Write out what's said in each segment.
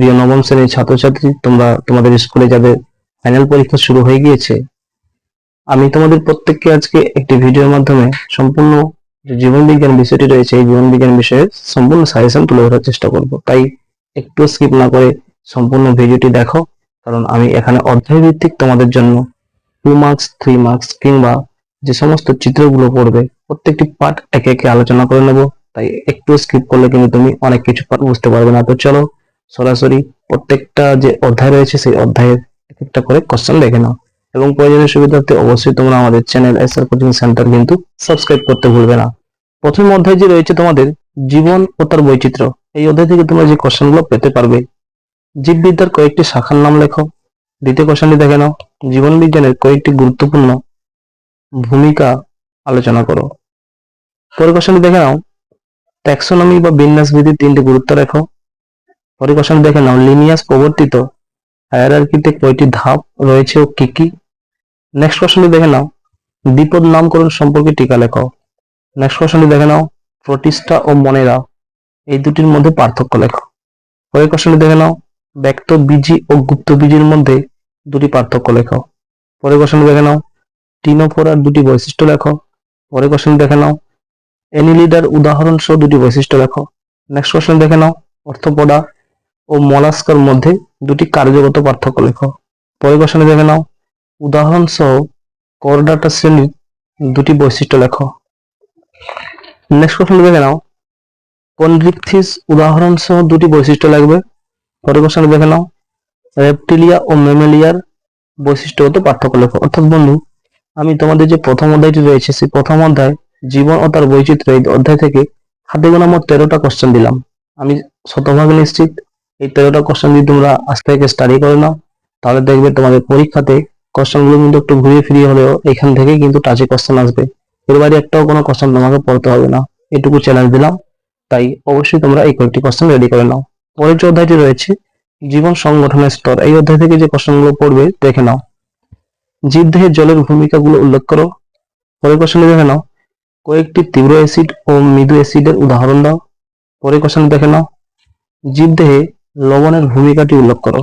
প্রিয় নবম শ্রেণির ছাত্রছাত্রী, তোমরা তোমাদের স্কুলে যাদের ফাইনাল পরীক্ষা শুরু হয়ে গিয়েছে। আমি তোমাদের প্রত্যেককে আজকে একটি ভিডিওর মাধ্যমে সম্পূর্ণ যে জীবন বিজ্ঞান বিষয়টি রয়েছে, এই জীবন বিজ্ঞান বিষয়ে সম্পূর্ণ সাজেশন তুলে ধরার চেষ্টা করব। তাই একটু স্কিপ না করে সম্পূর্ণ ভিডিওটি দেখো, কারণ আমি এখানে অধ্যায় ভিত্তিক তোমাদের জন্য টু মার্কস থ্রি মার্কস কিংবা যে সমস্ত চিত্রগুলো পড়বে, প্রত্যেকটি পার্ট একে একে আলোচনা করে নেব। তাই একটু স্কিপ করলে কিন্তু তুমি অনেক কিছু বুঝতে পারবে না। তো চলো সরাসরি প্রত্যেকটা যে অধ্যায় রয়েছে, সেই অধ্যায়ের এক একটা করে কোশ্চেন দেখে নাও। এবং প্রয়োজনীয় সুবিধার্থে অবশ্যই তোমরা আমাদের চ্যানেল এসআর কোচিং সেন্টার কিন্তু সাবস্ক্রাইব করতে ভুলবে না। প্রথম অধ্যায় যে রয়েছে তোমাদের, জীবন ও তার বৈচিত্র্য। এই অধ্যায় থেকে তোমরা যে কোশ্চেনগুলো পেতে পারবে, জীববিদ্যার কয়েকটি শাখার নাম লেখো। দ্বিতীয় কোশ্চেনটি দেখে নাও। জীবন বিজ্ঞানের কয়েকটি গুরুত্বপূর্ণ ভূমিকা আলোচনা করো। পরের কোশ্চেনটি দেখে নাও। ট্যাক্সোনমি বা বিন্যাস বিধির তিনটি গুরুত্ব রেখো। পরের কোশ্চেন দেখে নাও। লিনিয়াস প্রবর্তিত হায়ারার্কিতে কয়টি ধাপ রয়েছে ও কি কি? নেক্সট কোশ্চেনটি দেখে নাও। দ্বিপদ নামকরণ সম্পর্কে টিকা লেখো নেক্সট কোশ্চেনটি দেখে নাও। প্রতিষ্ঠা ও মনেরা, এই দুটির মধ্যে পার্থক্য লেখো পরের কোশ্চেনটি দেখে নাও। ব্যক্ত বীজি ও গুপ্ত বীজির মধ্যে দুটি পার্থক্য লেখো পরের কোশ্চেনটি দেখে নাও। টিনোফোরার দুটি বৈশিষ্ট্য লেখো পরের কোশ্চেন দেখে নাও। এনিলিডার উদাহরণ সহ দুটি বৈশিষ্ট্য লেখো নেক্সট কোশ্চেন দেখে নাও। অর্থপোডা ও মলাস্কার মধ্যে দুটি কার্যগত পার্থক্য লেখো। পরের কোশ্চেনে দেখে নাও। উদাহরণ সহ করডাটা শ্রেণির দুটি বৈশিষ্ট্য লেখো। নেক্সট কোশ্চেন দেখে নাও। কনড্রিকথিস উদাহরণ সহ দুটি বৈশিষ্ট্য লাগবে। পরের কোশ্চেনে দেখে নাও। রেপটিলিয়া ও মেমেলিয়ার বৈশিষ্ট্যগত পার্থক্য লেখো। অর্থাৎ বন্ধু, আমি তোমাদের যে প্রথম অধ্যায়টি রয়েছে, সেই প্রথম অধ্যায় জীবন ও তার বৈচিত্র্য অধ্যায় থেকে হাতে গোনা মোট তেরোটা কোশ্চেন দিলাম। আমি শতভাগ নিশ্চিত। এই তেরোটা কোশ্চেন যদি তোমরা আজ থেকে স্টাডি করে নাও, তাহলে দেখবে তোমাদের পরীক্ষাতে কোশ্চেনগুলো কিন্তু একটু ঘুরিয়ে ফিরিয়ে হলেও এখান থেকে কিন্তু টাচে কোশ্চেন আসবে। এর বাইরে একটাও কোনো কোশ্চেন তোমাকে পড়তে হবে না। এটুকু চ্যালেঞ্জ দিলাম। তাই অবশ্যই তোমরা এই কয়েকটি কোশ্চেন রেডি করে নাও। পরের যে অধ্যায়টি রয়েছে, জীবন সংগঠনের স্তর, এই অধ্যায় থেকে যে কোশ্চেনগুলো পড়বে, দেখে নাও। জীবদেহে জলের ভূমিকাগুলো উল্লেখ করো। পরের কোশ্চেনে দেখে নাও। কয়েকটি তীব্র অ্যাসিড ও মৃদু অ্যাসিডের উদাহরণ দাও। পরের কোশ্চেন দেখে নাও। জীবদেহে লবণের ভূমিকাটি উল্লেখ করো।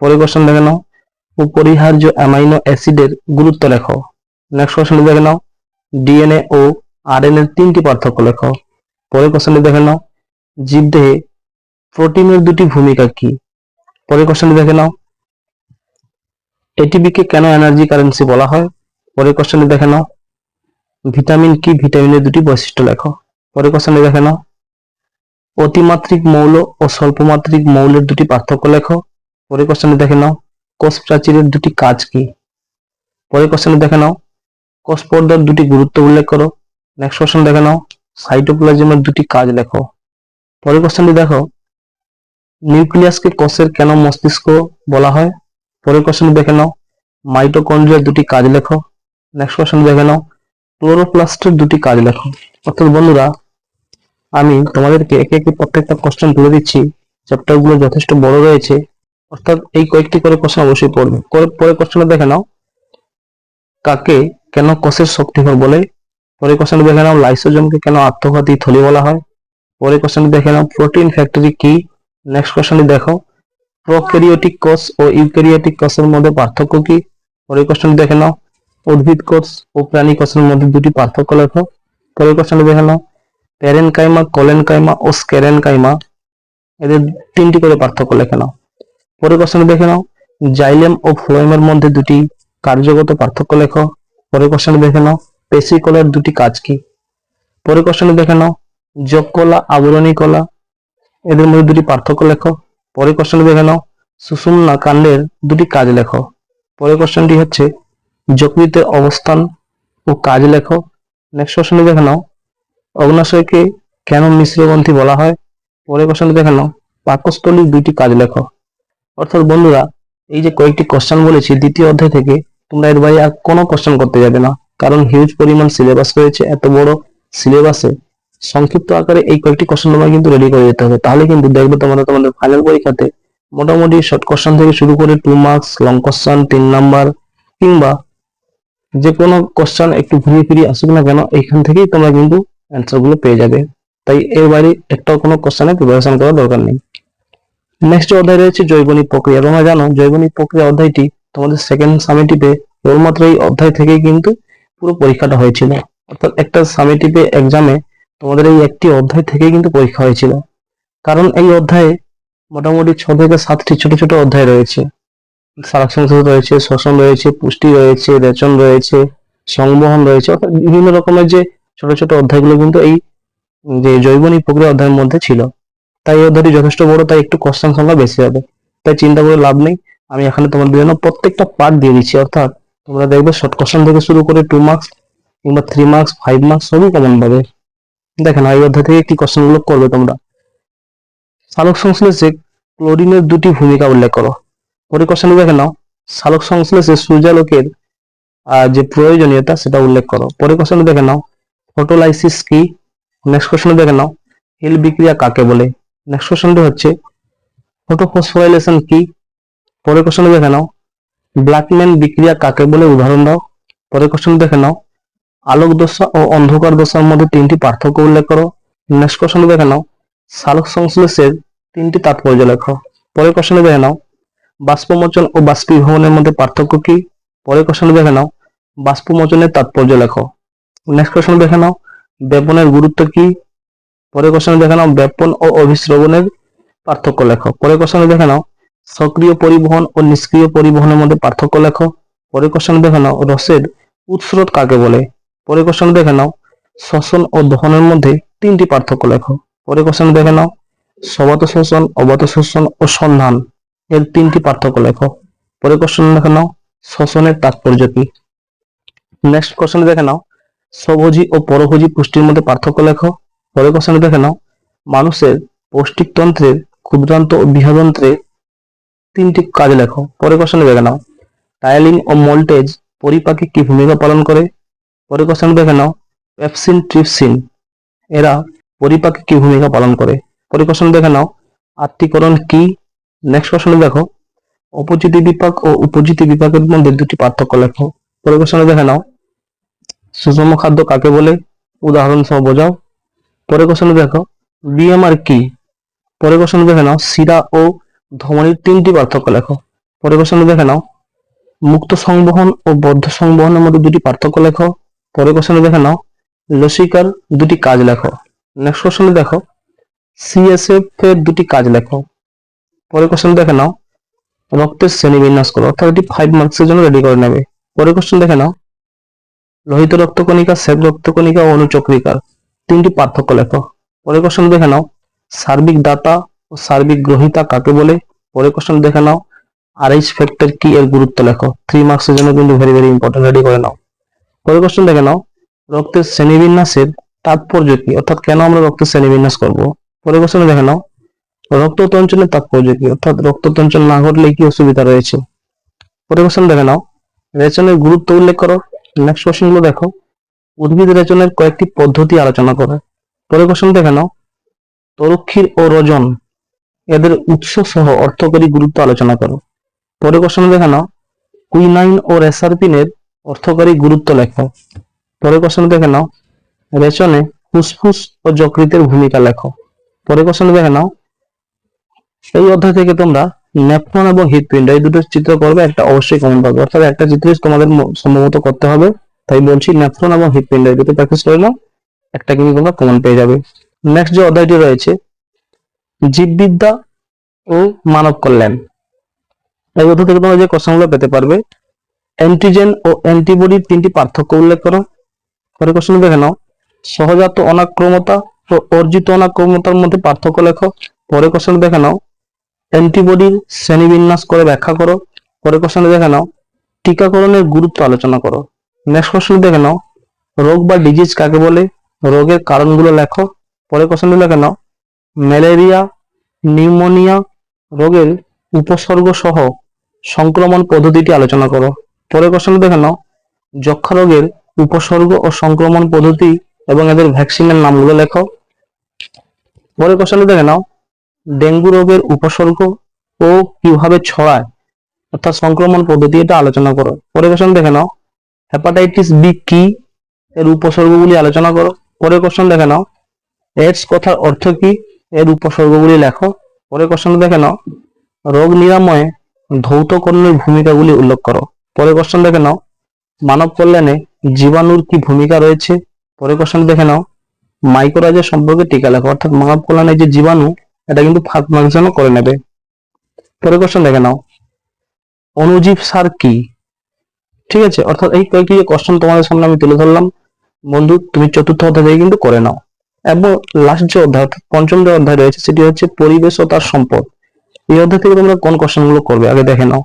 পরের কোশ্চেন দেখে নাও। অপরিহার্য অ্যামাইনো অ্যাসিডের গুরুত্ব লেখো। নেক্সট কোশ্চেন দেখে নাও। ডিএনএ ও আরএনএ এর তিনটি পার্থক্য লেখো। পরের কোশ্চেন দেখে নাও। জীবদেহে প্রোটিনের দুটি ভূমিকা কি? পরের কোশ্চেন দেখে নাও। এটিপিকে কেন এনার্জি কারেন্সি বলা হয়? পরের কোশ্চেনে দেখে নাও। ভিটামিন কি ভিটামিনের দুটি বৈশিষ্ট্য লেখো। পরের কোশ্চেনে দেখে নাও। অতিমাত্রিক মৌল ও স্বল্পমাত্রিক মৌলের দুটি পার্থক্য লেখো। পরের কোশ্চেনে দেখে নাও, কোষ প্রাচীরের দুটি কাজ কি? পরের কোশ্চেনে দেখে নাও, কোষ পর্দার দুটি গুরুত্ব উল্লেখ করো। নেক্সট কোশ্চেন দেখে নাও সাইটোপ্লাজমের দুটি কাজ লেখো। পরের কোশ্চেনটি দেখো, নিউক্লিয়াসকে কোষের কেন মস্তিষ্ক বলা হয়? পরের কোশ্চেন দেখে নাও, মাইটোকন্ড্রিয়ার দুটি কাজ লেখো। নেক্সট কোশ্চেন দেখে নাও, ক্লোরোপ্লাস্টের দুটি কাজ লেখো। অর্থাৎ বন্ধুরা আমি তোমাদেরকে একে একে প্রত্যেকটা কোশ্চেন তুলে দিচ্ছি। চ্যাপ্টারগুলো যথেষ্ট বড় রয়েছে। অর্থাৎ এই কয়েকটি করে কোশ্চেন অবশ্যই পড়বে। পরে কোশ্চেনে দেখে নাও। কাকে কেন কোষের শক্তিঘর বলে? পরে কোশ্চেনে দেখে নাও। লাইসোজোমকে কেন আত্মঘাতী থলি বলা হয়? পরের কোশ্চেন দেখে নাও। প্রোটিন ফ্যাক্টরি কি? নেক্সট কোশ্চেনে দেখো। প্রোক্যারিওটিক কোষ ও ইউক্যারিওটিক কোষের মধ্যে পার্থক্য কি? পরের কোশ্চেন দেখে নাও। উদ্ভিদ কোষ ও প্রাণী কোষের মধ্যে দুটি পার্থক্য লেখো। পরের কোশ্চেনে দেখে নাও। প্যারেনকাইমা কোলেনকাইমা ও স্কেরেনকাইমা এদের তিনটি করে পার্থক্য লেখে নাও। পরের কোশ্চেনে দেখে নাও। জাইলেম ও ফ্লোয়েমের মধ্যে দুটি কার্যগত পার্থক্য লেখো। পরের কোশ্চেনে দেখে নাও। পেশিকলার দুটি কাজ কি? পরের কোশ্চেনে দেখে নাও। যোগ কলা আবরণী কলা এদের মধ্যে দুটি পার্থক্য লেখো। পরের কোশ্চেন দেখে নাও। সুষুম্না কাণ্ডের দুটি কাজ লেখো। পরের কোশ্চেনটি হচ্ছে যকৃতের অবস্থান ও কাজ লেখো। নেক্সট কোশ্চেন দেখে নাও। অগ্নাশয়কে কেন মিশ্রগ্রন্থি বলা হয়? পরে কোশ্চেন দেখে নাও। পাকস্থলীর দুটি কাজ লেখো। অর্থাৎ বন্ধুরা, এই যে কয়েকটি কোশ্চেন বলেছি, দ্বিতীয় অধ্যায় থেকে তোমরা এর বাইরে আর কোনো কোশ্চেন করতে যাবে না। কারণ হিউজ পরিমাণ সিলেবাস রয়েছে, এত বড় সিলেবাসে সংক্ষিপ্ত আকারে এই কয়েকটি কোশ্চেন তোমার কিন্তু রেডি করে যেতে হবে। তাহলে কিন্তু দেখবে তোমরা তোমাদের ফাইনাল পরীক্ষাতে মোটামুটি শর্ট কোশ্চেন থেকে শুরু করে টু মার্কস লং কোশ্চেন তিন নাম্বার কিংবা যে কোনো কোশ্চেন একটু ঘুরিয়ে ফিরিয়ে আসুক না কেন, এইখান থেকেই তোমরা কিন্তু অ্যান্সারগুলো পেয়ে যাবে। তাই এর বাইরে একটাও কোনো কোশ্চেনে প্রিপারেশন করার দরকার নেই। নেক্সট অধ্যায় রয়েছে জৈবনিক প্রক্রিয়া। তোমরা জানো, জৈবনিক প্রক্রিয়া অধ্যায়টি তোমাদের সেকেন্ড সামেটিভে কেবলমাত্র এই অধ্যায় থেকেই কিন্তু পুরো পরীক্ষাটা হয়েছিল। অর্থাৎ একটা সামেটিভে এক্সামে তোমাদের এই একটি অধ্যায় থেকেই কিন্তু পরীক্ষা হয়েছিল। কারণ এই অধ্যায়ে মোটামুটি ছ থেকে সাতটি ছোট ছোট অধ্যায় রয়েছে। সারাক রয়েছে শ্বসন রয়েছে, পুষ্টি রয়েছে, রেচন রয়েছে, সংবহন রয়েছে, অর্থাৎ বিভিন্ন রকমের যে ছোট ছোট অধ্যায়গুলো কিন্তু এই, যে জৈবনিক প্রক্রিয়া অধ্যায়ের মধ্যে ছিল। তাই এই অধ্যায়টি যথেষ্ট বড়, তাই একটু কোশ্চেন সংখ্যা বেশি হবে। তাই চিন্তা করে লাভ নেই। আমি এখানে তোমাদের জন্য প্রত্যেকটা পার্ট দিয়ে দিচ্ছি, অর্থাৎ তোমরা দেখবে শর্ট কোশ্চেন থেকে শুরু করে টু মার্কস কিংবা থ্রি মার্কস ফাইভ মার্কস সবই কমন পাবে। দেখেন এই অধ্যায় থেকে কি কোশ্চেনগুলো করবে তোমরা। সালোক সংশ্লেষে ক্লোরিনের দুটি ভূমিকা উল্লেখ করো। পরে কোশ্চেন দেখে নাও, সালোক সংশ্লেষে সূর্যালোকের যে প্রয়োজনীয়তা সেটা উল্লেখ করো। পরে কোশ্চেন দেখে নাও ফটোলাইসিস কি? নেক্সট কোশ্চেন দেখে নাও। হিল বিক্রিয়া কাকে বলে? নেক্সট কোশ্চেনটি হচ্ছে ফটোফসফোরাইলেশন কি? পরের কোশ্চেন দেখে নাও। ব্ল্যাকম্যান বিক্রিয়া কাকে বলে? উদাহরণ দাও। পরের কোশ্চেন দেখে নাও। আলোক দশা ও অন্ধকার দশার মধ্যে তিনটি পার্থক্য উল্লেখ করো। নেক্সট কোশ্চেন দেখে নাও। সালোক সংশ্লেষের তিনটি তাৎপর্য লেখো। পরের কোশ্চেনে দেখে নাও। বাষ্পমোচন ও বাষ্পীভবনের মধ্যে পার্থক্য কি? পরের কোশ্চেনে দেখে নাও। বাষ্পমোচনের তাৎপর্য লেখো। নেক্সট কোশ্চেন দেখে নাও। ব্যাপনের গুরুত্ব কি? পরে কোশ্চেনে দেখে নাও, ব্যাপন ও অভিশ্রবণের পার্থক্য লেখো। পরে কোশ্চেনে দেখে নাও, সক্রিয় পরিবহন ও নিষ্ক্রিয় পরিবহনের মধ্যে পার্থক্য লেখো। পরে কোশ্চেনে দেখে নাও, রসের উৎস্রোত কাকে বলে? পরে কোশ্চেনে দেখে নাও, শ্বসন ও দহনের মধ্যে তিনটি পার্থক্য লেখো। পরে কোশ্চেন দেখে নাও, সবাত শোষণ অবাত শোষণ ও সন্ধান এর তিনটি পার্থক্য লেখো। পরে কোশ্চেন দেখে নাও, শ্বসনের তাৎপর্য কি? নেক্সট কোশ্চেন দেখে নাও স্বভোজী ও পরভোজী পুষ্টির মধ্যে পার্থক্য লেখো। পরে কোশ্চেন দেখে নাও। মানুষের পৌষ্টিকতন্ত্রের ক্ষুদ্রান্ত ও বৃহদন্ত্রে তিনটি কাজ লেখো। পরে কোশ্চেন দেখে নাও। টায়ালিন ও মল্টেজ পরিপাকে কি ভূমিকা পালন করে? পরে কোশ্চেন দেখে নাও। পেপসিন, ট্রিপসিন, এরা পরিপাকে কি ভূমিকা পালন করে? পরে কোশ্চেন দেখে নাও। আত্মীকরণ কি? নেক্সট কোশ্চেন দেখো। অপজিতি বিপাক ও উপজিতি বিপাকের মধ্যে দুটি পার্থক্য লেখো। পরে কোশ্চেনে দেখে নাও। সুষম খাদ্য কাকে বলে? উদাহরণ সহ বোঝাও। পরে কোশ্চেনে দেখো বিএমআর কি? পরে কোশ্চেনে দেখে নাও, শিরা ও ধমনির তিনটি পার্থক্য লেখো। পরে কোশ্চেনে দেখে নাও, মুক্ত সংবহন ও বদ্ধ সংবহনের মধ্যে দুটি পার্থক্য লেখো। পরে কোশ্চেনে দেখে নাও লসিকার দুটি কাজ লেখো। নেক্সট কোশ্চেনে দেখো সিএসএফ এর দুটি কাজ লেখো। পরে কোশ্চেন দেখে নাও, রক্তের শ্রেণি বিন্যাস করো। অর্থাৎ এটি ফাইভ মার্কসের জন্য রেডি করে নেবে। পরে কোশ্চেন দেখে নাও লোহিত রক্তকণিকা, শ্বেত রক্তকণিকা ও অনুচক্রিকার তিনটি পার্থক্য লেখো। পরে কোশ্চেন দেখে নাও। সার্বিক দাতা ও সার্বিক গ্রহিতা কাকে বলে? পরে কোশ্চেন দেখে নাও। আরএইচ ফ্যাক্টর কি এর গুরুত্ব লেখো? থ্রি মার্কসের জন্য কিন্তু ভেরি ভেরি ইম্পর্টেন্ট রেডি করে নাও। পরে কোশ্চেন দেখে নাও। রক্তের শ্রেণীবিন্যাসের তাৎপর্য কি? অর্থাৎ কেন আমরা রক্তের শ্রেণীবিন্যাস করব? পরে কোশ্চেনে দেখে নাও। রক্ততঞ্চনের তাৎপর্য কি? অর্থাৎ রক্ততঞ্চন না ঘটলে কি অসুবিধা রয়েছে? পরে কোশ্চেন দেখে নাও। রেচনের গুরুত্ব উল্লেখ করো। নেক্সট কোশ্চেনগুলো দেখো। উদ্ভিদ রেচনের কয়েকটি পদ্ধতি আলোচনা করো। পরে কোশ্চেন দেখে নাও। তরুক্ষীর ও রজন এদের উৎস সহ অর্থকরী গুরুত্ব আলোচনা করো। পরে কোশ্চেন দেখে নাও। কুইনাইন ও রেসারপিনের অর্থকরী গুরুত্ব লেখো। পরে কোশ্চেন দেখে নাও। রেচনে ফুসফুস ও যকৃতের ভূমিকা লেখো। পরে কোশ্চেন দেখে নাও। এই অধ্যায় থেকে তোমরা নেফ্রন এবং হৃৎপিণ্ড এই দুটো চিত্র করবে, একটা অবশ্যই কমন পাবে। অর্থাৎ একটা চিত্র তোমাদের সম্ভবত করতে হবে। তাই বলছি নেফ্রন এবং হৃৎপিণ্ড এই দুটো প্র্যাকটিস করে নাও একটা কিন্তু তোমরা কমন পেয়ে যাবে। নেক্সট যে অধ্যায়টি রয়েছে, জীববিদ্যা ও মানব কল্যাণ। এই অধ্যায় থেকে তোমরা যে কোশ্চেনগুলো পেতে পারবে অ্যান্টিজেন ও অ্যান্টিবডির তিনটি পার্থক্য উল্লেখ করো। পরে কোশ্চেন দেখে নাও। সহজাত অনাক্রমতা ও অর্জিত অনাক্রমতার মধ্যে পার্থক্য লেখো। পরে কোশ্চেন দেখে নাও। অ্যান্টিবডির শ্রেণীবিন্যাস করে ব্যাখ্যা করো। পরে কোশ্চেন দেখে নাও। টিকাকরণের গুরুত্ব আলোচনা করো। নেক্সট কোশ্চেন দেখে নাও। রোগ বা ডিজিজ কাকে বলে? রোগের কারণগুলো লেখো। পরে কোশ্চেন দেখে নাও। ম্যালেরিয়া, নিউমোনিয়া রোগের উপসর্গ সহ সংক্রমণ পদ্ধতিটি আলোচনা করো। পরে কোশ্চেন দেখে নাও। যক্ষা রোগের উপসর্গ ও সংক্রমণ পদ্ধতি এবং এদের ভ্যাকসিনের নামগুলো লেখো। পরে কোশ্চেন দেখে নাও। ডেঙ্গু রোগের উপসর্গ ও কীভাবে ছড়ায়, অর্থাৎ সংক্রমণ পদ্ধতি এটা আলোচনা করো। পরে কোশ্চেন দেখে নাও হেপাটাইটিস বি কি এর উপসর্গগুলি আলোচনা করো। পরে কোশ্চেন দেখে নাও এডস কথার অর্থ কি এর উপসর্গগুলি লেখো। পরের কোশ্চেন দেখে নাও, রোগ নিরাময়ে ধৌতকর্ণের ভূমিকাগুলি উল্লেখ করো। পরের কোশ্চেন দেখে নাও, মানব কল্যাণে জীবাণুর কি ভূমিকা রয়েছে। পরের কোশ্চেন দেখে নাও মাইক্রোরাজের সম্পর্কে টিকা লেখো। অর্থাৎ মানব কল্যাণে যে জীবাণু এটা কিন্তু ফাঁক করে নেবে। পরের কোশ্চেন দেখে নাও। অনুজীব সার কি? ঠিক আছে, অর্থাৎ এই কয়েকটি যে কোশ্চেন তোমাদের সামনে আমি তুলে ধরলাম, বন্ধু, তুমি চতুর্থ অধ্যায় কিন্তু করে নাও। এবং লাস্ট যে অধ্যায়, অর্থাৎ পঞ্চম যে অধ্যায় রয়েছে, সেটি হচ্ছে পরিবেশ ও তার সম্পদ। এই অধ্যায় থেকে তোমরা কোন কোশ্চেনগুলো করবে, আগে দেখে নাও।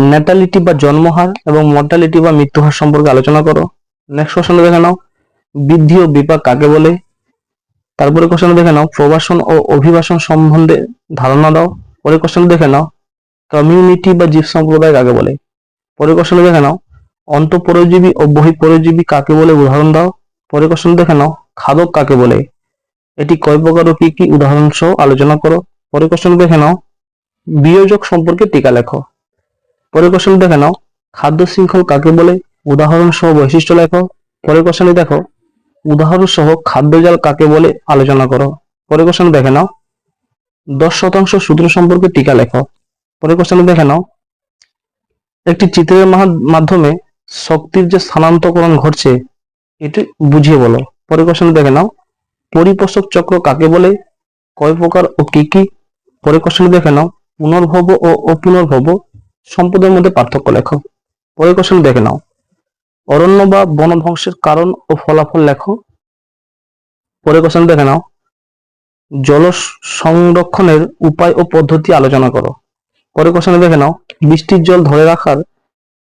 ন্যাটালিটি বা জন্মহার এবং মর্টালিটি বা মৃত্যুহার সম্পর্কে আলোচনা করো। নেক্সট কোশ্চেন দেখে নাও। বৃদ্ধি ও বিপাক কাকে বলে? তারপরে কোশ্চেন দেখে নাও, প্রবাসন ও অভিবাসন সম্বন্ধে ধারণা দাও। পরে কোশ্চেন দেখে নাও কমিউনিটি বা জীব সম্প্রদায় কাকে বলে? পরে কোশ্চেন দেখে নাও, অন্তঃপরজীবী ও বহিঃপরজীবী কাকে বলে উদাহরণ দাও। পরে কোশ্চেন দেখে নাও, খাদক কাকে বলে? এটি কয় প্রকার ও কি কি উদাহরণ সহ আলোচনা করো। পরে কোশ্চেন দেখে নাও, বিয়োজক সম্পর্কে টিকা লেখো। পরে কোশ্চেন দেখে নাও, খাদ্য শৃঙ্খল কাকে বলে? উদাহরণ সহ বৈশিষ্ট্য লেখো। পরের কোশ্চেনে দেখো উদাহরণ সহ খাদ্যজাল কাকে বলে আলোচনা করো। পরের কোশ্চেনে দেখে নাও। দশ শতাংশ সূত্র সম্পর্কে টিকা লেখো। পরের কোশ্চেনে দেখে নাও। একটি চিত্রের মাধ্যমে শক্তির যে স্থানান্তকরণ ঘটছে, এটি বুঝিয়ে বলো। পরের কোশ্চেনে দেখে নাও। পরিপোষক চক্র কাকে বলে? কয় প্রকার ও কি কি? পরের কোশ্চেনে দেখে নাও। পুনর্ভব ও অপুনর্ভব সম্পদের মধ্যে পার্থক্য লেখো। পরের কোশ্চেন দেখে নাও। অরণ্য বা বনধ্বংসের কারণ ও ফলাফল লেখো। পরে কোশ্চেন দেখে নাও। জল সংরক্ষণের উপায় ও পদ্ধতি আলোচনা করো। পরে কোশ্চেন দেখে নাও। বৃষ্টির জল ধরে রাখার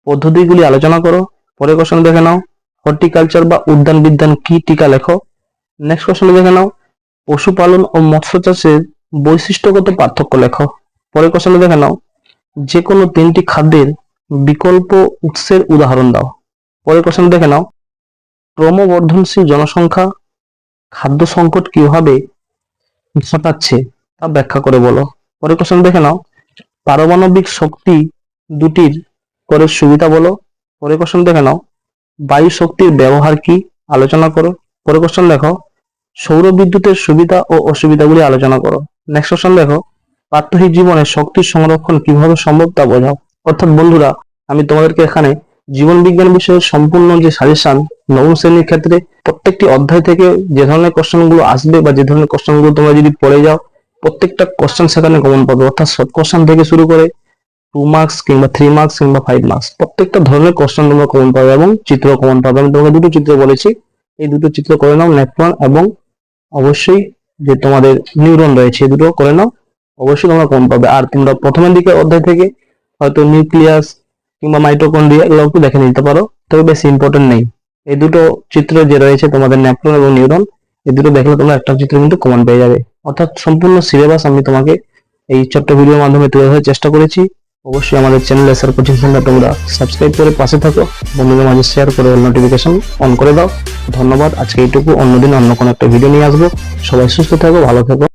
পদ্ধতিগুলি আলোচনা করো। পরে কোশ্চেন দেখে নাও। হর্টিকালচার বা উদ্যান বিজ্ঞান কি টিকা লেখো? নেক্সট কোশ্চেন দেখে নাও। পশুপালন ও মৎস্য চাষের বৈশিষ্ট্যগত পার্থক্য লেখো। পরে কোশ্চেন দেখে নাও। যে কোনো তিনটি খাদ্যের বিকল্প উৎসের উদাহরণ দাও। পরের কোশ্চেন দেখে নাও। ক্রমবর্ধনশীল জনসংখ্যা খাদ্য সংকট কীভাবে ঘটাচ্ছে তা ব্যাখ্যা করে বলো। পরের কোশ্চেন দেখে নাও। পারমাণবিক শক্তি দুটির করে সুবিধা বলো। পরের কোশ্চেন দেখে নাও। বায়ু শক্তির ব্যবহার কি? আলোচনা করো। পরের কোশ্চেন দেখো। সৌর বিদ্যুতের সুবিধা ও অসুবিধাগুলি আলোচনা করো। নেক্সট কোশ্চেন দেখো। প্রাত্যহিক জীবনে শক্তির সংরক্ষণ কীভাবে সম্ভব তা বোঝাও। অর্থাৎ বন্ধুরা, আমি তোমাদেরকে এখানে জীবন বিজ্ঞান বিষয়ে সম্পূর্ণ যে সাজেশন নবম শ্রেণির ক্ষেত্রে প্রত্যেকটি অধ্যায় থেকে যে ধরনের কোশ্চেনগুলো আসবে বা যে ধরনের কোশ্চেনগুলো তোমরা যদি পড়ে যাও, প্রত্যেকটা কোশ্চেন সেখানে কমন পাবে। অর্থাৎ শর্ট কোশ্চেন থেকে শুরু করে টু মার্কস কিংবা থ্রি মার্কস কিংবা ফাইভ মার্কস প্রত্যেকটা ধরনের কোশ্চেন তোমরা কমন পাবে এবং চিত্র কমন পাবে। আমি তোমাকে দুটো চিত্র বলেছি। এই দুটো চিত্র করে নাও নেফ্রন এবং অবশ্যই যে তোমাদের নিউরন রয়েছে, এই দুটো করে নাও, অবশ্যই তোমরা কম পাবে। আর তোমরা প্রথমের দিকে অধ্যায় থেকে হয়তো নিউক্লিয়াস কিংবা মাইটোকন্ড্রিয়া এগুলো একটু দেখে নিতে পারো, তবে বেশি ইম্পর্টেন্ট নেই। এই দুটো চিত্র যে রয়েছে তোমাদের ন্যাপ্রন এবং নিউরন, এই দুটো দেখলে তোমরা একটা চিত্র কিন্তু কমন পেয়ে যাবে। অর্থাৎ সম্পূর্ণ সিলেবাস আমি তোমাকে এই ছোট্ট ভিডিওর মাধ্যমে তুলে ধরার চেষ্টা করেছি। অবশ্যই আমাদের চ্যানেল এসআর কোচিং সেন্টার তোমরা সাবস্ক্রাইব করে পাশে থাকো। বন্ধুদের মাঝে শেয়ার করে নোটিফিকেশন অন করে দাও। ধন্যবাদ, আজকে এইটুকু। অন্যদিন অন্য কোনো একটা ভিডিও নিয়ে আসব। সবাই সুস্থ থাকো, ভালো থাকো।